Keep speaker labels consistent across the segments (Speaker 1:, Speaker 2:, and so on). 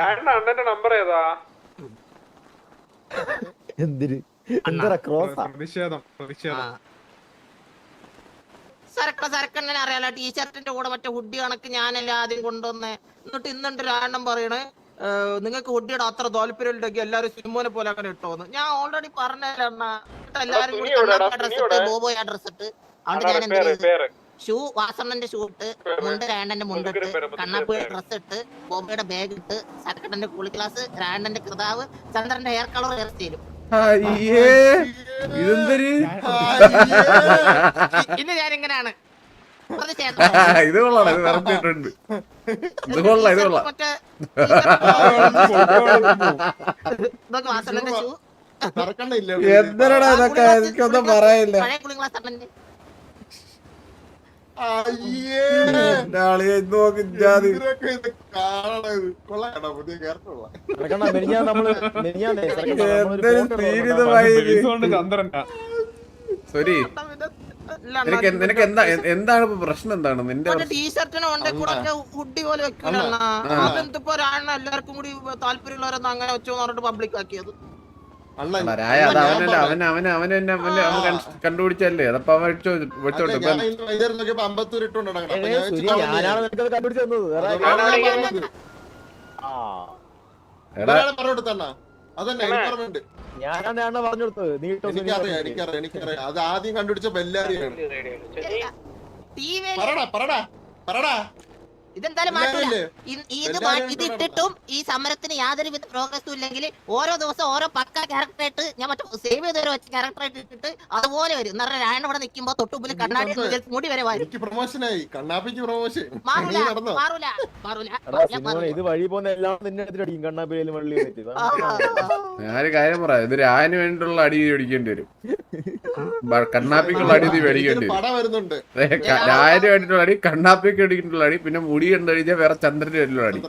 Speaker 1: അണ്ണന്റെ നമ്പർ ഏതാ?
Speaker 2: എന്തിന്? എന്താ ക്രോസാ
Speaker 1: പ്രതിഷേധം പ്രതിഷേധം.
Speaker 3: സരക്കണ സരക്കണ്ണനെ അറിയാലോ ടീഷർട്ടിന്റെ കൂടെ മറ്റേ ഹുഡി കണക്ക് ഞാനല്ല ആദ്യം കൊണ്ടുവന്നേ. എന്നിട്ട് ഇന്നുണ്ട് ഒരാണ്ണം പറയണേ നിങ്ങൾക്ക് ഹുഡിയുടെ അത്ര താല്പര്യം എല്ലാരും സിനിമനെ പോലെ അങ്ങനെ ഇട്ടോന്ന്. ഞാൻ ഓൾറെഡി പറഞ്ഞല്ലോ എല്ലാരും കൂടി? ഡ്രസ് ഇട്ട്? ബോബോയ ഡ്രസ് ഇട്ട്. അതുകൊണ്ട് ഞാൻ എന്ത് ഷൂ വാസണ്ണന്റെ ഷൂ ഇട്ട് മുണ്ട് രാണ്ടന്റെ മുണ്ടിട്ട് കണ്ണാപ്പുയുടെ. ഡ്രസ് ഇട്ട് ബോംബെയുടെ ബാഗ് ഇട്ട് സരക്കട്ടന്റെ കൂളി ക്ലാസ് രാണ്ടന്റെ കൃതാവ് ചന്ദ്രന്റെ ഹെയർ കളർ ഹെയർ സ്റ്റൈലും ഇന്ന് ഞാൻ ഇങ്ങനെയാണ് പ്രതിഷേധം.
Speaker 4: ഇത് കൊള്ളാം ഇത് നടത്തിയിട്ടുണ്ട് ഇത് കൊള്ളാം ഇത് കൊള്ളാം. എന്തരടാ ഇതൊക്കെ? എനിക്കൊന്നും പറയാനില്ല. സോരി. നിനക്ക് നിനക്ക് എന്താ എന്താണ് ഇപ്പൊ പ്രശ്നം എന്താണ്? നിന്റെ
Speaker 3: ടീഷർട്ടിനും കൂടെ ഹുഡി പോലെ വെക്കൂല അതെന്തിപ്പോ ഒരാളിന് എല്ലാവർക്കും കൂടി താല്പര്യമുള്ളവരെന്ന് അങ്ങനെ വെച്ചോന്ന് പറഞ്ഞിട്ട് പബ്ലിക് ആക്കിയത്?
Speaker 4: കണ്ടുപിടിച്ചല്ലേ? അതപ്പോ അവൻ വെച്ചോ വെച്ചോട്ടെ
Speaker 2: ഞാനാണ് പറഞ്ഞു കൊടുത്തത്. നീ
Speaker 5: എനിക്കറിയാം? എനിക്കറിയാം എനിക്കറിയാം. അത് ആദ്യം കണ്ടുപിടിച്ച ബെല്ലാരിയാണ്. പറടാ പറടാ പറടാ.
Speaker 3: ഇതെന്തായാലും മാറ്റൂല. ഇ- ഇത് ഇത് ഇട്ടിട്ടും ഈ സമരത്തിന് യാതൊരു വിധ പ്രോഗ്രസും ഇല്ലെങ്കിൽ ഓരോ ദിവസം ഓരോ പക്ക ക്യാരക്ടറായിട്ട് ഞാൻ മറ്റേ സേവ് ചെയ്ത് ഒരു ക്യാരക്ടറായിട്ട് ഇട്ടിട്ട് അതുപോലെ വരും. എന്ന് പറഞ്ഞാൽ രായണ്ണ ഇവിടെ നിൽക്കുമ്പോ തൊട്ടുമ്പിൽ കണ്ണാടി മുടി വരെ വരും.
Speaker 5: പ്രൊമോഷനായി കണ്ണാപ്പിക്ക് പ്രൊമോഷൻ
Speaker 3: മാറൂല മാറൂല മാറൂല. ഞാൻ
Speaker 2: ഇത് വഴി പോകുന്ന എല്ലാം നിന്നെ എടുത്തിട്ടടിക്കും കണ്ണാപ്പിലും വള്ളി.
Speaker 4: ഞാനൊരു കാര്യം പറയാം. ഇത് രായന് വേണ്ടിയുള്ള അടി മേടിക്കേണ്ടി വരും. കണ്ണാപ്പിക്കുള്ള അടി മേടിക്കേണ്ടി വരും. രായന് വേണ്ടിയിട്ടുള്ള അടി കണ്ണാപ്പിക്ക് മേടിക്കേണ്ടുള്ള അടി പിന്നെ മുടി കണ്ടു കഴിഞ്ഞാൽ വേറെ ചന്ദ്രന്റെ പേരിലുള്ള അടി.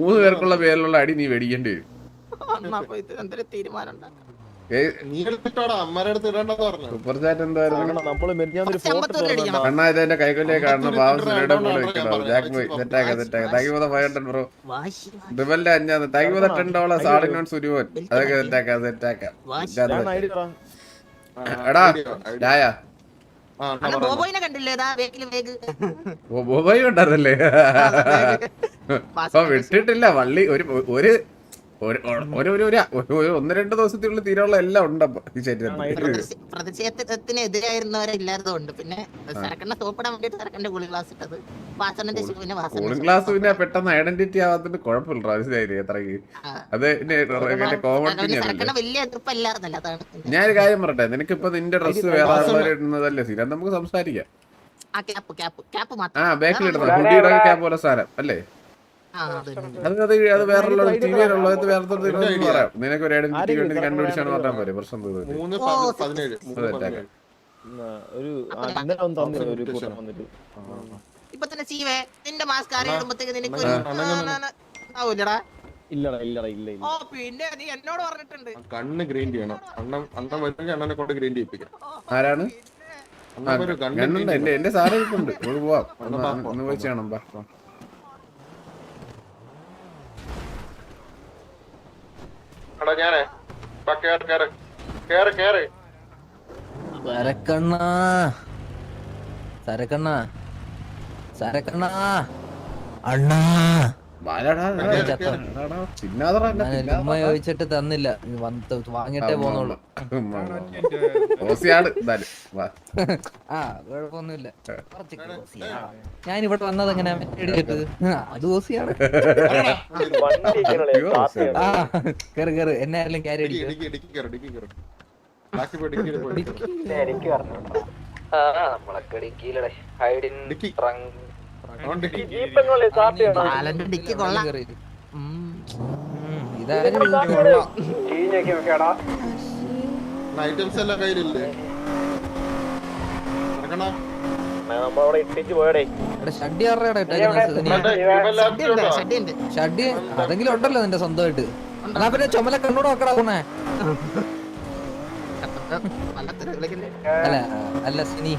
Speaker 4: മൂന്ന് പേർക്കുള്ള പേരിലുള്ള അടി നീ മേടിക്കേണ്ടി വരും. കണ്ണാ ഇത് എന്റെ കൈകൊല്ലേ കാണുന്ന പാവം സുരയുടെ കൂടെ
Speaker 5: ഞാൻ
Speaker 4: വെക്കണം
Speaker 5: പറയാം.
Speaker 4: ജാക്ക് ബോയ് സെറ്റാക്ക സെറ്റാക്ക thank you for five hundred bro
Speaker 3: വാശി
Speaker 4: ഡുബലിന്റെ thank you ten dollars all in സുരുവൻ അതൊക്കെ സെറ്റാക്ക സെറ്റാക്ക എടാ രായ
Speaker 5: ആ
Speaker 3: അന്ന്
Speaker 5: എന്നാ പറഞ്ഞോ.
Speaker 3: ബോബോയിനെ കണ്ടില്ലേ?
Speaker 4: ബൊബായി ഉണ്ടായിരുന്നല്ലേ അപ്പൊ വിട്ടിട്ടില്ല. വള്ളി ഒരു ഒരു ഒരു ഒരു ഒന്ന് രണ്ട് ദിവസത്തിനുള്ളിൽ തീരുള്ള എല്ലാം ഉണ്ടപ്പോ ഈ ശരീരത്തിൽ
Speaker 3: പ്രതിഷേ- പ്രതിഷേധത്തിനെതിരായിരുന്നവരെ ഇല്ലാത്തതുകൊണ്ട് പിന്നെ സരക്കണ്ണ സോപ്പിടാൻ വേണ്ടിട്ട് സരക്കന്റെ കൂളി ക്ലാസ് ഇട്ടത്.
Speaker 4: കൂളിംഗ് ഗ്ലാസ് പിന്നെ പെട്ടെന്ന് ഐഡന്റിറ്റി ആവാത്തത് കുഴപ്പമില്ല മനസ്സിലായില്ലേ? എത്രക്ക് അത് കോമൺ
Speaker 3: വലിയ എതിർപ്പല്ലായിരുന്നല്ലോ അതാണ്
Speaker 4: ഞാനൊരു കാര്യം പറയട്ടെ നിനക്കിപ്പോ നിന്റെ ഡ്രസ്സ് വേറെ ആളുകൾ ഇടുന്നതല്ലേ നമുക്ക് സംസാരിക്കാം.
Speaker 3: ആ ബാക്കിലിടുന്ന ക്യാപ്പ്
Speaker 4: പോലെ സാധനം അല്ലേ?
Speaker 3: അത്.
Speaker 4: അത് വേറെ പറയാം. നിനക്ക് ഒരു ഐഡന്റിറ്റി വേണ്ടി കണ്ടുപിടിച്ചാണ് പറഞ്ഞാൽ പോരെ പ്രശ്നം
Speaker 2: തന്നെ ഒരു കൂട്ടം വന്നിട്ട്.
Speaker 3: ഇപ്പൊ തന്നെ സീവേ നിന്റെ മാസ്ക് നിനക്ക് ആവൂലടാ
Speaker 2: ഇല്ലടാ ഇല്ലടാ ഇല്ല
Speaker 3: ഓ പിന്നെ നീ എന്നോട് പറഞ്ഞിട്ടുണ്ട്.
Speaker 5: കണ്ണ് ഗ്രീൻ ചെയ്യണം. അണ്ണൻ അണ്ണൻ വരുന്നെങ്കിൽ അണ്ണനെ കൊണ്ട് ഗ്രീൻ ചെയ്യിപ്പിക്കാം.
Speaker 4: ആരാണ്?
Speaker 5: അണ്ണൻ വരും കണ്ണ്
Speaker 4: എന്റെ സാധനം നമുക്ക് പോവാം.
Speaker 5: ഒന്ന്
Speaker 4: പോയി ചെയ്യണം
Speaker 5: എടാ ഞാനേ. കേറ്. കേറ് കേറ്.
Speaker 6: സരക്കണ്ണ. സരക്കണ്ണ. സരക്കണ്ണ. അണ്ണാ. ഉമ്മ ചോദിച്ചിട്ട് തന്നില്ല. വാങ്ങിട്ടേ പോന്നുള്ളൂ. ആ കുഴപ്പമൊന്നുമില്ല. ഞാൻ ഇവിടെ വന്നത് എങ്ങനെ എടുത്തിട്ട് അത് ഓസിയാണ്. ആ കേറ് കേറ്. എന്നെ ആരെങ്കിലും ക്യാരി അടിക്കും.
Speaker 5: ഇടുക്കി ഹൈഡിൻ ഇടുക്കി
Speaker 3: ബാലന്റെ ഡിക്ക് കൊള്ളാം
Speaker 5: ഐറ്റംസ് എല്ലാം കയ്യിലില്ലേ
Speaker 6: ഷഡ്ഡി. ഷഡ്ഡി അതെങ്കിലും ഉണ്ടല്ലോ നിന്റെ സ്വന്തമായിട്ട് എന്നാ പിന്നെ ചുമല കണ്ണൂടെ നോക്കടാ പോണേ? അല്ല അല്ല സിനി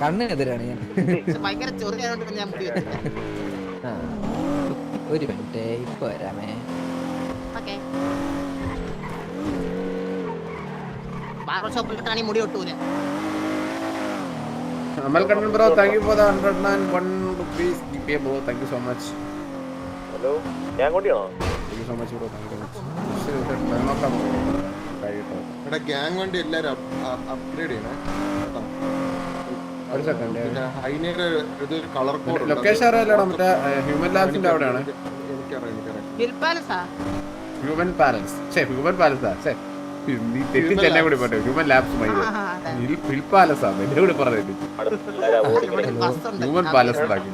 Speaker 6: കണ്ണിനെതിരാണ് ഞാൻ. ഒരു മിനിറ്റ് ഇപ്പൊ വരാമേ.
Speaker 3: ഓക്കെ. ബാർബർ ഷോപ്പിലിട്ടാണ് മുടി ഒട്ടൂല.
Speaker 4: Amal Kannan bro thank you for the hundred and one rupees bro thank you so much
Speaker 5: hello ഞാൻ കൊണ്ടിയാണോ
Speaker 4: thank you so much bro thank you നോക്കാം കഴിയട്ടോ.
Speaker 2: എടാ ഗ്യാങ് വണ്ടി എല്ലാരും അപ്ഗ്രേഡ് ചെയ്യണേ.
Speaker 4: ഒരു സെക്കൻഡ്
Speaker 2: ഇതൊരു കളർ കോഡ്
Speaker 4: ലൊക്കേഷൻ അറിയാലോ മറ്റേ ഹ്യൂമൻ ലാബ്സിന്റെ അവിടെയാണ്.
Speaker 2: എനിക്കറിയാം എനിക്കറിയാം.
Speaker 4: ഹ്യൂമൻ പാലസ് ഛേ ഹ്യൂമൻ പാലസാ ഛേ. നീ കൂടി പറഞ്ഞു human labs my hill palace ആണ് എന്നെ കൂടി ആ ഹ്യൂമൻ പാലസ് ഉണ്ടാക്കി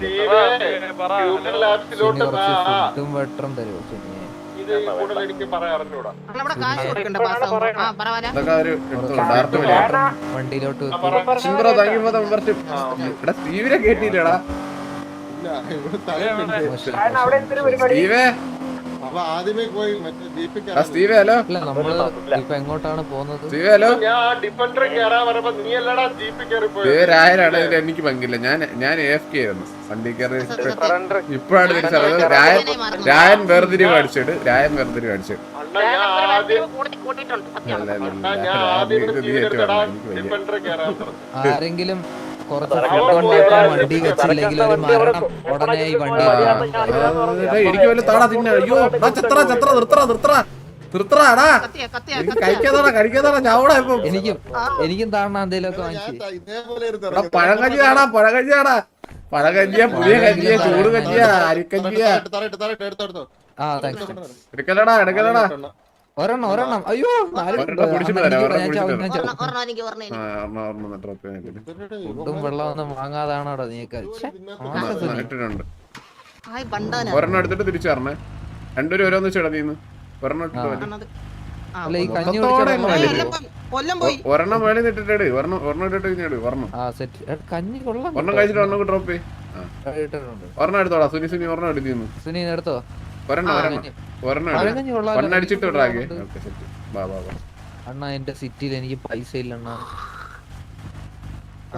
Speaker 6: വണ്ടിയിലോട്ട്
Speaker 4: സ്റ്റീവിനെ കേട്ടില്ലടാ. സ്റ്റീവേ
Speaker 2: അപ്പൊ ആദ്യമേ പോയി മറ്റേ ജീപ്പിക്ക്
Speaker 4: ആ സ്റ്റീവേ ഹലോ?
Speaker 6: അല്ല നമ്മൾ ഇപ്പൊ എങ്ങോട്ടാണ് പോകുന്നത്?
Speaker 4: സ്റ്റീവേ ഹലോ?
Speaker 5: ഞാൻ ആ ഡിഫൻഡർ കേറാൻ നീ അല്ലടാ ജീപ്പിൽ കയറി പോയത്.
Speaker 4: പേരായരാണ് ഇതിൽ എനിക്ക് പങ്കില്ല. ഞാൻ ഞാൻ എഫ് കെ ആയിരുന്നു. വണ്ടി കയറി ഇപ്പോഴാണ് തിരിച്ചറിയത് രായൻ രായൻ വേർതിരിവ് കാണിച്ചിട്ട് രായൻ വേർതിരിവ്
Speaker 5: അണ്ണാ ഞാൻ ആദ്യം
Speaker 3: കൂട്ടിയിട്ടുണ്ട്. സത്യം.
Speaker 4: അല്ല, അല്ല,
Speaker 5: അണ്ണാ
Speaker 4: അല്ല.
Speaker 5: ഞാൻ ആദ്യം
Speaker 4: നീ.
Speaker 5: ഡിഫൻഡർ പറഞ്ഞു
Speaker 6: ആരെങ്കിലും കുറച്ച് ഫുഡ് വണ്ടി വെച്ചില്ലെങ്കിൽ ഒരു മരണം ഉടനെ ഈ വണ്ടി
Speaker 4: എനിക്ക് വല്ല താടാ തിന്ന അയ്യോ ചത്ര ചത്ര നിർത്തറ നിർത്തറ നിർത്തറാടാ
Speaker 3: കത്തിയ കത്തിയ
Speaker 4: എനിക്ക് കഴിക്കാതാടാ കഴിക്കാതാടാ ഞാവടാ ഇപ്പൊ
Speaker 6: എനിക്കും എനിക്കും താണ എന്തേലുമൊക്കെ വാങ്ങിച്ച്
Speaker 4: പഴകഞ്ഞിയാടാ പഴകഞ്ഞിയാടാ പഴകഞ്ഞിയ പുതിയ കഞ്ഞിയ ചൂട് കഞ്ഞിയ അരിക്കഞ്ഞിയ എടുക്കലടാ എടുക്കലടാ
Speaker 6: ഒരെണ്ണം ഒരെണ്ണം. അയ്യോ
Speaker 4: ഒരെണ്ണം ഒരെണ്ണം.
Speaker 3: ഒരെണ്ണം ഒരെണ്ണം
Speaker 4: ഒരെണ്ണം, ഒരെണ്ണം.
Speaker 6: ഫുഡും വെള്ളമൊന്നും വാങ്ങാതാണോടാ സുനി.
Speaker 4: ഇട്ടിട്ടുണ്ട്.
Speaker 3: ബണ്ടാന
Speaker 4: ഒരെണ്ണം എടുത്തിട്ട് തിരിച്ചു തരണേ രണ്ടുപേരും ഓരോന്ന് ചെടതീന്ന് ഒരെണ്ണം ഇട്ടിട്ട്
Speaker 6: ആ.
Speaker 3: ആ,
Speaker 6: അല്ല കഞ്ഞി
Speaker 4: മൊത്തത്തോടെ
Speaker 6: കുടിച്ച
Speaker 4: അങ്ങ്
Speaker 6: വെള്ളം
Speaker 3: ഏയ്,
Speaker 4: വലിയ.
Speaker 3: എല്ലാം പോയി. കൊല്ലം പോയി.
Speaker 4: ഒ- ഒരെണ്ണം മേളിൽ നിന്ന് ഇട്ടിട്ട് ഒരെണ്ണം ഒരെണ്ണം ഇട്ടിട്ട് ഒരെണ്ണം.
Speaker 6: ആ സെറ്റ്. കഞ്ഞി കൊള്ളാം
Speaker 4: ഒരെണ്ണം കഴിച്ചിട്ട് ഒരെണ്ണം ഡ്രോപ്പ് ചെയ്യ്. ആ.
Speaker 6: ഇട്ടിട്ടുണ്ട്.
Speaker 4: ഒരെണ്ണം എടുത്തോടാ സുനി സുനി ഒരെണ്ണം എടുത്തിരുന്നു
Speaker 6: സുനി എടുത്തോ?
Speaker 4: ഒരെണ്ണം ഒരെണ്ണം. ഒരെണ്ണം. ഒരെണ്ണം അടിച്ചിട്ട് ഓക്കെ സെറ്റ് വാ വാ വാ.
Speaker 6: അണ്ണാ എന്റെ സിറ്റിയിൽ എനിക്ക് പൈസ ഇല്ല അണ്ണാ.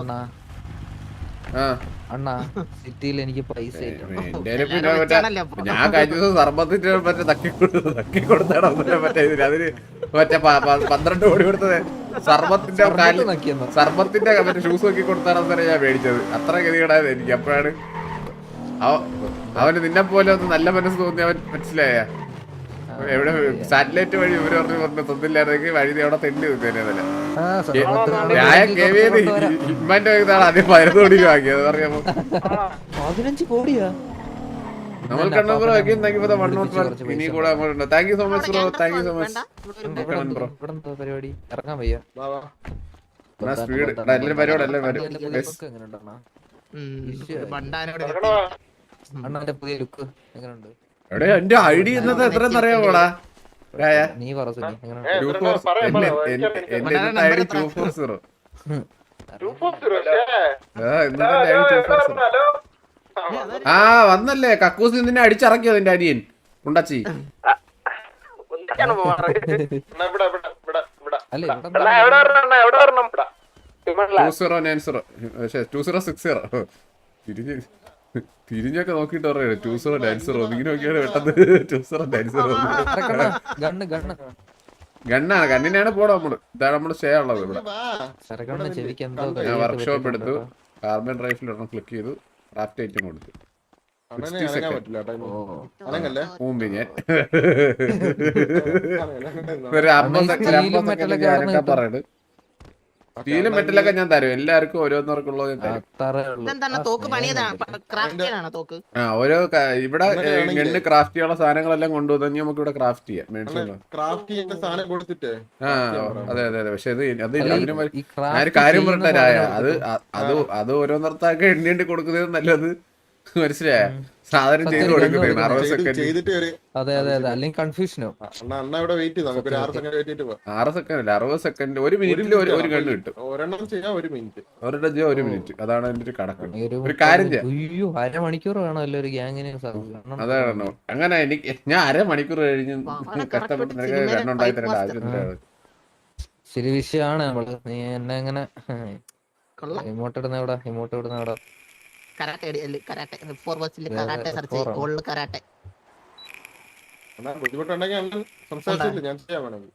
Speaker 6: അണ്ണാ. അണ്ണാ സിറ്റിയിൽ എനിക്ക് പൈസ ഇല്ല.
Speaker 4: ഞാൻ കഴിഞ്ഞ ദിവസം സർബത്തിന്റെ മറ്റേ തക്കി കൊടുത്തു തക്കി മറ്റേ അതിന് മറ്റേ പന്ത്രണ്ട് കോടി കൊടുത്തത്. സർബത്തിന്റെ? സർബത്തിന്റെ മറ്റേ ഷൂസ് നോക്കി കൊടുത്താണെന്ന് ഞാൻ മേടിച്ചത്. അത്ര ഗതികേടായത് എനിക്ക് അപ്പോഴാണ് അവന് നിന്നെ പോലെ ഒന്ന് നല്ല മനസ്സ് തോന്നി അവൻ മനസ്സിലായ എവിടെ സാറ്റലൈറ്റ് വഴി ഇവർ പറഞ്ഞു പറഞ്ഞു തന്നില്ലായിരുന്നെങ്കിൽ വഴി അവിടെ തെണ്ടി. ഇമ്മാന്റെ ഇതാണ് ആദ്യം പതിനൊന്ന് കോടി വാങ്ങിയത് അറിയാമോ
Speaker 6: പതിനഞ്ച് കോടിയാ
Speaker 4: നമ്മൾ Kannur ആക്കിയും thank you for the one note
Speaker 6: കുറച്ച്
Speaker 4: ഇനി കൂടെ അങ്ങോട്ടുണ്ട് thank you so much bro thank you so much
Speaker 3: വേണ്ട, ഇവിടെ ഒരു
Speaker 6: ഇവിടെ
Speaker 4: കണ്ണൻ ബ്രോ
Speaker 6: പരിപാടി ഇറങ്ങാൻ വയ്യ
Speaker 4: എല്ലാരും പരിപാടി, എല്ലാരും പരിപാടി.
Speaker 6: അണ്ണന്റെ പുതിയ ലുക്ക് എങ്ങനെയുണ്ട്
Speaker 4: എന്റെ ഐഡി ഇന്നത്തെ എന്നത് എത്രയെന്ന് അറിയാമോടാ
Speaker 6: നീ പറ സുനി.
Speaker 4: ആ വന്നല്ലേ. കക്കൂസ് നിന്നെ അടിച്ചിറക്കിയോ നിന്റെ അനിയൻ? ഉണ്ടച്ചി
Speaker 5: അല്ലേ എവിടെ
Speaker 6: വരണം എവിടെ വരണം?
Speaker 4: Two zero nine zero two zero six zero തിരിഞ്ഞ് തിരിഞ്ഞൊക്കെ നോക്കിട്ട് പറയണേ ടു സീറോ നയൻ സീറോ ഇങ്ങനെ നോക്കിയാണ് പെട്ടെന്ന് ടു സീറോ നയൻ സീറോ ഗണ്ണാണ് ഗണ്ണിനാണ് പോടാ നമ്മൾ ഇതാണ് നമ്മുടെ സ്റ്റേ ഉള്ളത് ഇവിടെ ഞാൻ വർക്ക്ഷോപ്പ് എടുത്തു കാർബൺ റൈഫിൽ ഒരെണ്ണം ക്ലിക്ക് ചെയ്തു ക്രാഫ്റ്റ് ഐറ്റം കൊടുത്തു
Speaker 2: അണ്ണനെ
Speaker 4: 60
Speaker 2: അനങ്ങാൻ
Speaker 4: second.
Speaker 2: പറ്റില്ല ടൈം
Speaker 6: ഓ.
Speaker 2: അനങ്ങല്ലേ
Speaker 4: മൂമ്പി ഞാൻ
Speaker 2: അനങ്ങല്ലേ?
Speaker 4: ഒരു അമ്പത് സെക്കൻഡ്
Speaker 6: സ്റ്റീലും
Speaker 4: അമ്പത് സെക്കൻഡ്
Speaker 6: മെറ്റലൊക്കെ
Speaker 4: ഞാനൊക്കെ
Speaker 6: ആർന്ന്
Speaker 4: പറയുന്നത് സ്റ്റീലും മെറ്റലൊക്കെ ഞാൻ തരും. എല്ലാവർക്കും ഓരോന്നവർക്കുള്ളത് ഞാൻ തരും.
Speaker 3: ഇതെന്താണ്
Speaker 6: ആ
Speaker 3: തോക്ക്
Speaker 6: സ്നേഹം
Speaker 3: പണിയതാണ്?
Speaker 6: കണ്ടിട്ട്.
Speaker 3: ക്രാഫ്റ്റിനാണ് തോക്ക്?
Speaker 4: ആ ഓരോ ക- ഇവിടെ എണ്ണ ക്രാഫ്റ്റ് ചെയ്യാനുള്ള സാധനങ്ങളെല്ലാം കൊണ്ടുവന്നു നമുക്ക് ഇവിടെ ക്രാഫ്റ്റ് ചെയ്യാം. മേടിച്ചു
Speaker 2: ക്രാഫ്റ്റ് ചെയ്യുന്ന സാധനം കൊടുത്തിട്ട്?
Speaker 4: ആ അതെ അതെ അതെ. പക്ഷെ ഇത് അത്
Speaker 6: അല്ല, ഈ-
Speaker 4: അതിന്
Speaker 6: ഈ
Speaker 4: കാര്യം
Speaker 6: ചെയ്യുന്ന
Speaker 4: പറഞ്ഞ രായ അത് അത് അത് ഓരോന്നർത്താക്കി എണ്ണി എണ്ണി കൊടുക്കുന്നത് നല്ലത്. മനസ്സിലായ? സാധനം ചെയ്ത് കൊടുക്കുന്നേ അറുപത് സെക്കൻഡ്
Speaker 2: ചെയ്തിട്ട് ഒരു
Speaker 6: അതെ അതെ അതെ. അല്ലെങ്കിൽ കൺഫ്യൂഷനോ
Speaker 2: അണ്ണ അണ്ണ ഇവിടെ വെയിറ്റ് നമുക്ക് ഒരു ആറ് സെക്കൻഡ് വെയിറ്റ് ചെയ്തിട്ട് പോവാം.
Speaker 4: ആറ് സെക്കൻഡ് അല്ല അറുപത് സെക്കൻഡ് ഒരു മിനിറ്റിൽ ഒരു ഒരു കണ്ണ് കിട്ടും.
Speaker 2: ഒരെണ്ണം ചെയ്യാൻ ഒരു മിനിറ്റ്
Speaker 4: ഒരെണ്ണം ഒരു മിനിറ്റ് അതാണ് എന്റെ ഒരു കണക്ക്.
Speaker 6: ഒരു
Speaker 4: കാര്യം ചെയ്യാം.
Speaker 6: അയ്യോ അരമണിക്കൂർ വേണമല്ലോ ഒരു ഗ്യാങ്ങിന്
Speaker 4: അതാണ് അങ്ങനെ എനിക്ക് ഞാൻ അരമണിക്കൂർ കഴിഞ്ഞ് കഷ്ടപ്പെട്ട് നിനക്ക് തരേണ്ട ആവശ്യം?
Speaker 6: ശരി വിഷയമാണ് നമ്മൾ. നീ എന്നെ
Speaker 3: എങ്ങനെ
Speaker 6: ഇമോട്ട് ഇടുന്ന എവിടെ? ഇമോട്ട് ഇടുന്ന എവിടെ?
Speaker 3: കരാട്ടെ കരാട്ടെ ഫോർ
Speaker 6: ബോക്സിൽ
Speaker 3: കരാട്ടെ സെർച്ച്? Gold karate.
Speaker 2: ബുദ്ധിമുട്ടുണ്ടെങ്കിൽ സംസാരിച്ചില്ല ഞാൻ ചെയ്യാൻ വേണമെങ്കിൽ.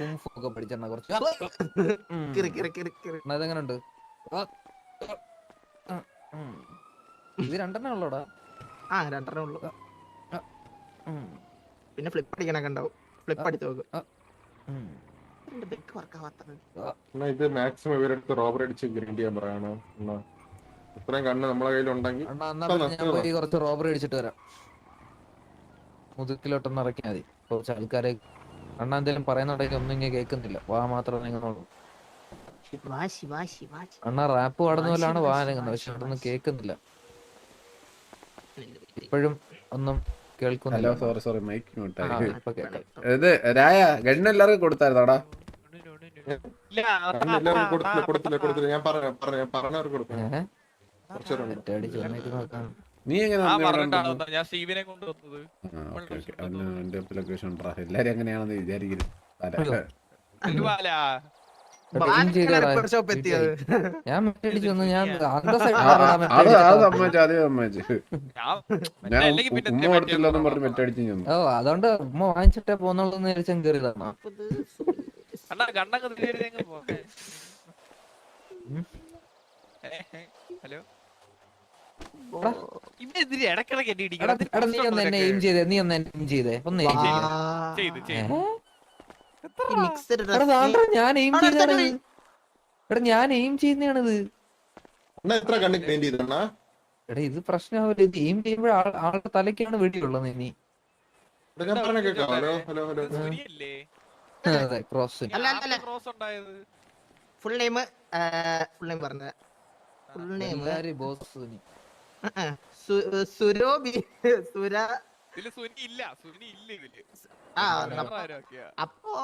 Speaker 6: കുംഫു ഒക്കെ പഠിച്ചെണ്ണ കുറച്ച്. ഉം. ഇത് രണ്ടെണ്ണേ ഉള്ളൂടാ.
Speaker 3: ആ രണ്ടെണ്ണേ ഉള്ളൂ. പിന്നെ ഫ്ലിപ്പ് അടിക്കണൊക്കെ ഉണ്ടാവും. ഫ്ലിപ്പ് അടിച്ചു നോക്കും. എന്റെ ബെക്ക് വർക്കാവാത്തത്
Speaker 2: എന്നാ ഇത് മാക്സിമം ഇവരെടുത്ത് റോബർ അടിച്ച് ഗ്രൈൻഡ് ചെയ്യാൻ പറയണോ? എന്നാ ഇത്രയും കണ്ണ് നമ്മളെ കയ്യിലുണ്ടെങ്കിൽ
Speaker 6: അണ്ണാ എന്നാ പിന്നെ ഞാൻ പോയി കുറച്ച് റോബർ അടിച്ചിട്ട് വരാം. മുതുക്കിലോട്ടൊന്ന് ഇറക്കിയാൽ മതി. കുറച്ച് ആൾക്കാരെ അണ്ണാ എന്തെങ്കിലും പറയുന്നുണ്ടെങ്കിൽ ഒന്നും ഇങ്ങനെ കേൾക്കുന്നില്ല. വാ മാത്രം നീങ്ങുന്നുള്ളൂ
Speaker 3: വാശി വാശി വാശി.
Speaker 6: അണ്ണാ റാപ്പ് പാടുന്ന പോലാണ് വാ നീങ്ങുന്നത് പക്ഷെ അവിടെ ഒന്നും കേൾക്കുന്നില്ല. ഇപ്പോഴും ഒന്നും
Speaker 4: ഹലോ
Speaker 6: കേൾക്കുന്നില്ല
Speaker 4: സോറി സോറി മൈക്ക് മ്യൂട്ടായി ഇത് രായ ഗണ്ണ് എല്ലാവർക്കും കൊടുത്തായിരുന്നോടാ?
Speaker 2: കൊടുത്തില്ല കൊടുത്തില്ല കൊടുത്തില്ല. ഞാൻ പറഞ്ഞ പറഞ്ഞവർക്ക്
Speaker 4: നീ എല്ലാരും എങ്ങനെയാണെന്ന് വിചാരിക്കരുത്.
Speaker 6: ഞാൻ വന്നു. ഞാൻ
Speaker 4: ഉമ്മ കൊടുത്തില്ലെന്നും പറഞ്ഞ് മെറ്റടിച്ചു
Speaker 6: ഓ അതുകൊണ്ട് ഉമ്മ വാങ്ങിച്ചിട്ടേ പോന്നുള്ളൂ വിചാരിച്ചാൽ കയറിയതാണ്
Speaker 7: അണ്ണാ കണ്ണൊക്കെ തിരികെ അങ്ങ് പോ.
Speaker 6: ഉം.
Speaker 7: ഏ, ഏ, ഹലോ?
Speaker 6: ഞാൻ എയിം ചെയ്യുന്നതാണിത്. എടാ ഇത് പ്രശ്നമാവില്ല. ഇത് എയിം ചെയ്യുമ്പോൾ ആളുടെ തലയ്ക്കാണ് വെടിയുള്ളത് ഇനി.
Speaker 2: ഇവിടെ ഞാൻ പറഞ്ഞ കേൾക്കാം. Hello hello hello.
Speaker 6: അതെ ക്രോസ്
Speaker 3: അല്ല, അല്ല, അല്ല.
Speaker 7: ക്രോസ് ഉണ്ടായത്
Speaker 3: ഫുൾ നെയിം ഫുൾ നെയിം പറഞ്ഞ ഫുൾ നെയിം
Speaker 6: ബോസ്
Speaker 3: സുരോബി സുര
Speaker 7: ഇതിൽ സുനി ഇല്ല സുനി ഇല്ല ഇതിൽ.
Speaker 3: ആ അപ്പോ.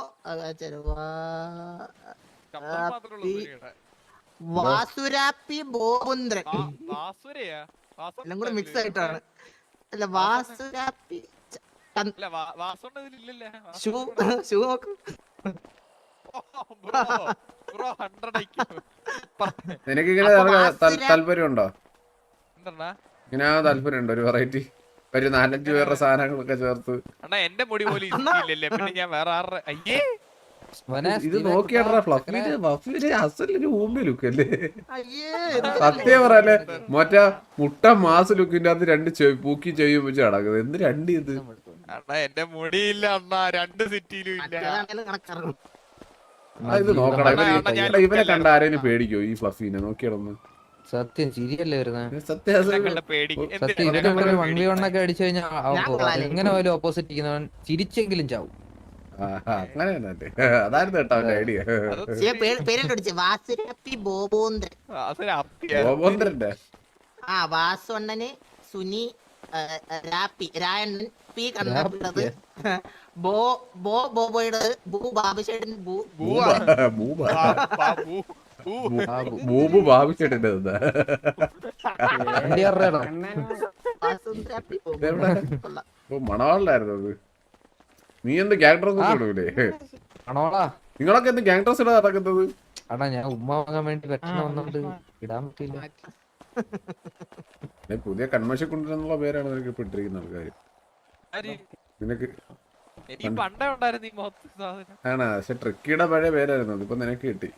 Speaker 3: വാസുരാപ്പി ബോബുന്ദ്രൻ. എല്ലാം കൂടെ മിക്സ് ആയിട്ടാണ്. അല്ല? വാസുരാപ്പി ഷൂ ഷൂ നോക്ക്.
Speaker 4: നിനക്ക് ഇങ്ങനെ
Speaker 3: താല്പര്യമുണ്ടോ?
Speaker 4: താല്പര്യം ഉണ്ടോ ഇങ്ങനെ താല്പര്യം ഉണ്ടോ ഒരു വെറൈറ്റി ഒരു നാലഞ്ച് പേരുടെ സാധനങ്ങളൊക്കെ ചേർത്ത്.
Speaker 7: എന്റെ മുടി പോലും പിന്നെ ഞാൻ വേറെ ആരുടെ അയ്യേ.
Speaker 4: ഇത് നോക്കിയാടാ അസലൊരു ഊമ്പി ലുക്ക് അല്ലേ?
Speaker 3: അയ്യേ
Speaker 4: സത്യം പറയല്ലേ മറ്റേ മുട്ട മാസ് ലുക്കിന്റെ അത് രണ്ട് ചെ- പൂക്കി ചെയ്യും വെച്ച് നടക്കുന്നത്. എന്ത് രണ്ട് ഇത്?
Speaker 7: അണ്ണാ എന്റെ മുടിയില്ല അണ്ണാ രണ്ട് സിറ്റിയിലും ഇല്ല.
Speaker 4: ഇത് നോക്കടാ ഇവർ ഇവനെ കണ്ട പേടിക്കോ ഈ ഫ്ലഫീനെ? നോക്കിയാലൊന്ന്
Speaker 6: സത്യം ചിരിയല്ലേ വരുന്നത് കൂടെ വൺ വി വൺ ഒക്കെ അടിച്ചു കഴിഞ്ഞാൽ എങ്ങനെ പോലും ഓപ്പോസിറ്റ് ഇരിക്കുന്നവൻ ചിരിച്ചെങ്കിലും ചാവും.
Speaker 4: അതായിരുന്നു കേട്ടോ അവന്റെ ഐഡിയ
Speaker 3: ആ വാസുണ്ണന് സുനി രാപ്പി രായണ്ണൻ പി കണ്ണപ്പിള്ളത് ബോ ബോ ബോബോയുടെ ബൂ ബാബുശേടൻ ബൂ.
Speaker 7: ബൂവാ.
Speaker 4: ബൂബ
Speaker 7: ബാ- ബാ- ബൂ- ബൂ.
Speaker 6: ബാബു.
Speaker 4: ബൂബു ഭാവിച്ചിട്ടുണ്ട്
Speaker 6: വണ്ടി അറിയണം
Speaker 3: വാസുന്ദ്രാപ്പി
Speaker 4: ഇതെവിടെ?
Speaker 3: കൊള്ളാം.
Speaker 4: മണവാളിലായിരുന്നു അത്. നീ എന്ത് ക്യാരക്ടർ ഒക്കെ ഇടൂലേ? നിങ്ങളൊക്കെ എന്ത് ക്യാരക്ടർ ഇടാ നടക്കുന്നത്
Speaker 6: അടാ ഞാൻ ഉമ്മ വാങ്ങാൻ വേണ്ടി പെട്ടെന്ന് വന്നോണ്ട് ഇടാൻ പറ്റില്ല
Speaker 4: പുതിയ കൺമശ കൊണ്ടുവരുന്നുള്ള പേരാണ് നിനക്ക് ഇപ്പൊ ഇട്ടിരിക്കുന്ന ആൾക്കാർ
Speaker 7: ആര്?
Speaker 4: നിനക്ക് ആണ് പക്ഷെ ട്രിക്കിയുടെ പഴയ പേരായിരുന്നു. അതിപ്പോ നിനക്ക് കിട്ടി.